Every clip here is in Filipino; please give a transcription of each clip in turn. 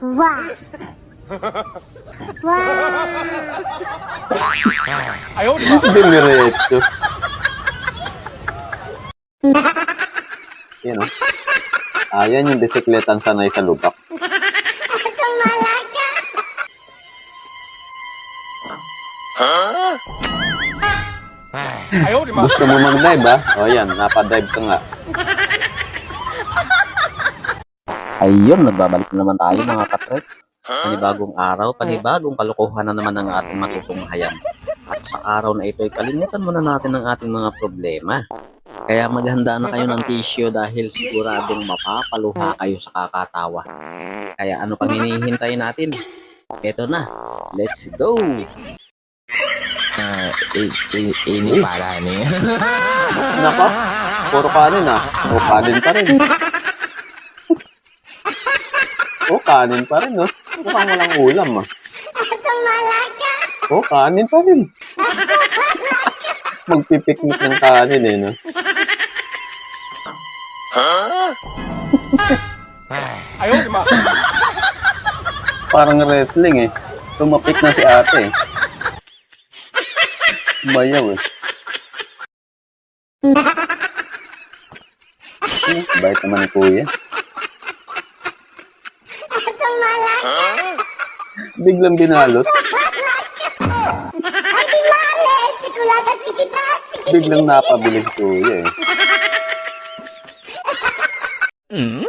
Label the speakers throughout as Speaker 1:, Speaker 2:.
Speaker 1: Wow. Wow.
Speaker 2: Diniretso. Yan o. Ayan yung bisikletang sanay sa lubak. Gusto mo mag-dive ha? O yan, napadive ka nga.
Speaker 3: Ayun, nagbabalik na naman tayo mga katreks. Panibagong araw, panibagong kalokohan na naman ang ating matutunghayan. At sa araw na ito, ay kalimutan muna natin ang ating mga problema. Kaya maghanda na kayo ng tissue dahil siguradong mapapaluha kayo sa kakatawa. Kaya ano pang hinihintay natin? Eto na, let's go!
Speaker 4: Ah, eh, eh, ini pala ni.
Speaker 2: Nako, puro kanin ah. O kanin pa rin. O kanin pa rin oh. Mukhang walang ulam ah. O kanin pa rin. Magpipiknik ng kanin eh no. Parang wrestling eh. Tumapik na si ate eh. Bayaw eh. Hmm, Bait naman ni kuya. Biglang binalot. Biglang napabili si kuya eh.
Speaker 4: Hmm?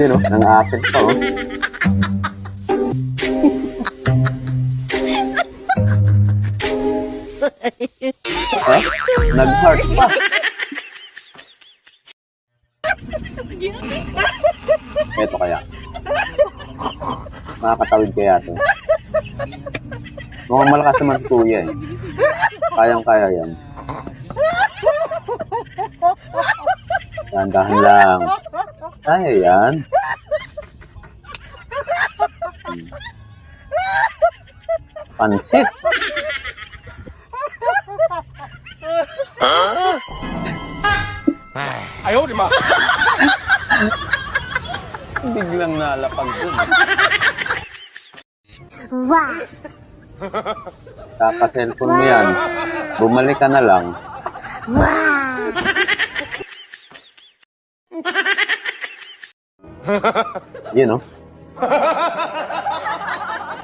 Speaker 2: Yun o, nang-aakit pa oh. ha? Nag-heart pa. Eto kaya. Makakatawid kaya to. Mukhang malakas naman si kuya eh. Kayang-kaya yan. Dahan-dahan lang. Kaya yan. Pansit. Biglang nalapag dun.
Speaker 1: Wow.
Speaker 2: Kaka-cellphone mo yan. Bumalik ka na lang.
Speaker 1: Wow.
Speaker 2: Yun, no?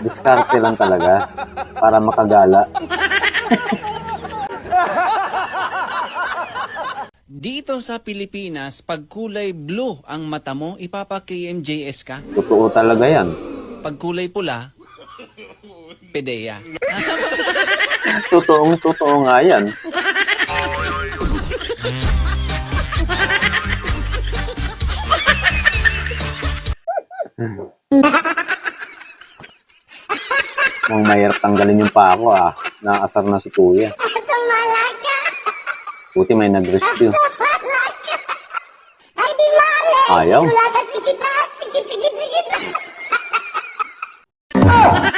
Speaker 2: Diskarte lang talaga para makagala.
Speaker 5: Dito sa Pilipinas, pag kulay blue ang mata mo, ipapa-KMJS ka.
Speaker 2: Totoo talaga yan.
Speaker 5: Pag kulay pula, pedeya.
Speaker 2: Totoong totoo nga yan. Mukhang mahirap tanggalin yung pako ah. Nakasar na si kuya. Buti may nag-rescue. Ayaw. Yun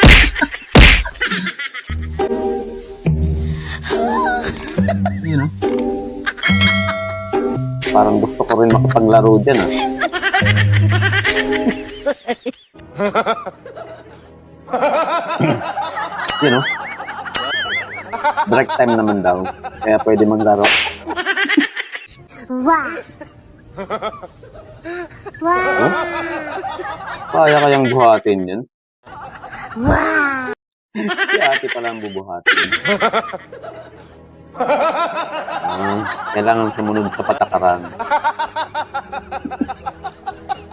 Speaker 2: Parang gusto ko rin makapaglaro dyan ah. you know? Break time naman daw. Kaya pwede maglaro.
Speaker 1: Wow. Wow.
Speaker 2: Kaya kayang buhatin yan.
Speaker 1: Wow.
Speaker 2: Si ate pala ang bubuhatin. Ah, kailangan sumunod sa patakaran.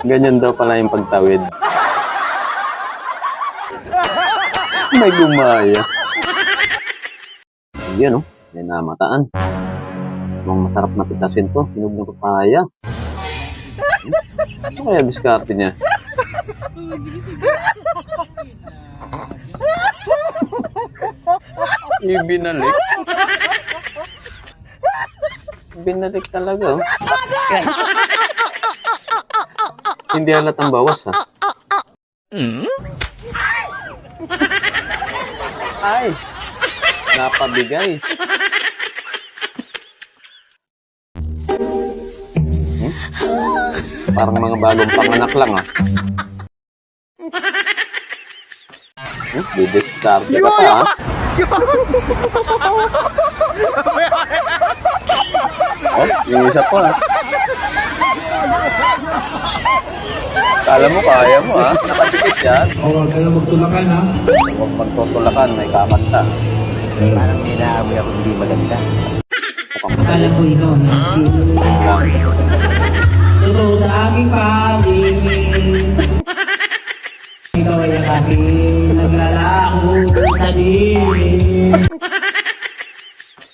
Speaker 2: Ganyan daw pala yung pagtawid. May gumaya. Yan oh, may namataan. Mukhang masarap na pitasin to. Hinog na papaya. Ano kaya diskarte niya? Ibinalik. Binalik talaga. Oh. Hindi halatang bawas ha.
Speaker 4: Hmm?
Speaker 2: Ay! Napabigay. Hmm? Parang mga bagong panganak lang ah. Hmm, didiskarte ka pa ah. Yung isa pa ah. Kala mo kaya mo ah. Nakadikit yan.
Speaker 6: Huwag kayo magtulakan ha.
Speaker 2: Huwag magtutulakan, may kakanta.
Speaker 4: Parang may naamoy ako hindi maganda.
Speaker 6: Akala ko ikaw na. Ito sa aking paningin. Ikaw ay ang aking naglalako sa dilim.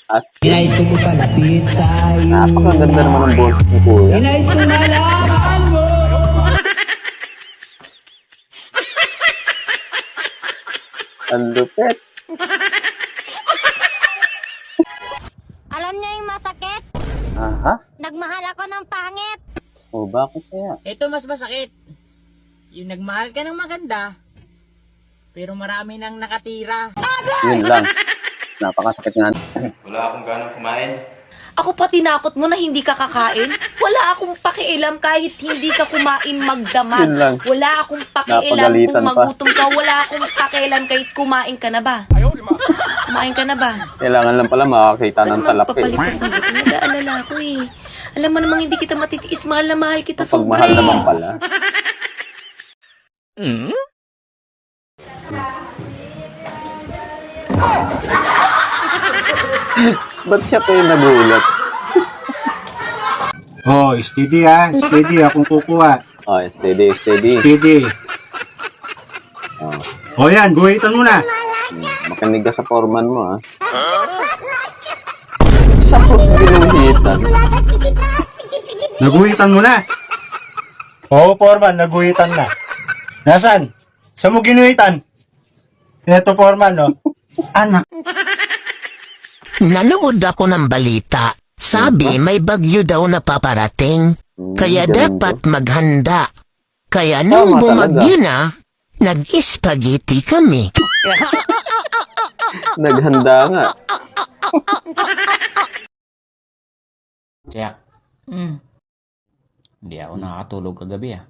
Speaker 2: As
Speaker 6: Inais ko mo palapit sa'yo.
Speaker 2: Napakaganda naman ng boses ni Kuya.
Speaker 6: Inais ko malaman mo.
Speaker 2: Ang lupit.
Speaker 1: Alam niyo yung masakit?
Speaker 2: Aha.
Speaker 1: Nagmahal ako ng pangit.
Speaker 2: O bakit kaya?
Speaker 7: Ito mas masakit. Yung nagmahal ka ng maganda, pero marami nang nakatira.
Speaker 2: Yun lang. Napakasakit nga.
Speaker 8: Ako pa tinakot mo na hindi ka kakain? Wala akong pakialam kahit hindi ka kumain magdamag.
Speaker 2: Yun lang.
Speaker 8: Wala akong pakialam
Speaker 2: Napagalitan
Speaker 8: kung
Speaker 2: pa.
Speaker 8: magutom ka. Wala akong pakialam kahit kumain ka na ba. Kumain ka na ba?
Speaker 2: Kailangan lang pala makakita ng
Speaker 8: Ba't
Speaker 2: salapi.
Speaker 8: magpapalipas ng buto? Nag-aalala ako eh. Alam mo namang hindi kita matitiis. Mahal na mahal kita
Speaker 2: Pag
Speaker 8: sobra
Speaker 2: mahal
Speaker 8: eh.
Speaker 2: naman pala.
Speaker 4: Hmm?
Speaker 2: Ba't siya yung nagulat?
Speaker 9: Oh, steady ha. Steady akong kukuha.
Speaker 2: Oh, steady, steady.
Speaker 9: Steady.
Speaker 2: Oh,
Speaker 9: O yan, guhitan mo na.
Speaker 2: hmm, makinig ka sa foreman mo, ah. Sapos binuhitan.
Speaker 9: Naguhitan mo na. Oo, Foreman, naguhitan na. Nasaan? Saan mo ginuhitan? Ito, Foreman, no? Anak.
Speaker 10: Nanood ako ng balita. Sabi may bagyo daw na paparating.
Speaker 2: Hmm,
Speaker 10: Kaya dapat maghanda. Kaya nung
Speaker 2: Tama
Speaker 10: bumagyo na, nag-spaghetti kami.
Speaker 2: Naghanda nga.
Speaker 7: Tiyak,
Speaker 8: Mm.
Speaker 7: hindi ako nakakatulog kagabi ah.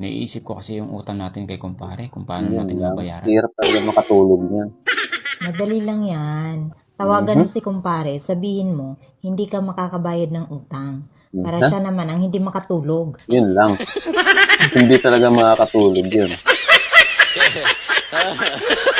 Speaker 7: Naiisip ko kasi yung utang natin kay kumpare, kung paano natin mabayaran.
Speaker 2: Hirap talaga makatulog niyan.
Speaker 11: Madali lang yan. Tawagan
Speaker 2: Mhm.
Speaker 11: mo si kumpare, sabihin mo, hindi ka makakabayad ng utang. Para
Speaker 2: Ha?
Speaker 11: siya naman ang hindi makatulog.
Speaker 2: Yun lang. Hindi talaga makakatulog yun.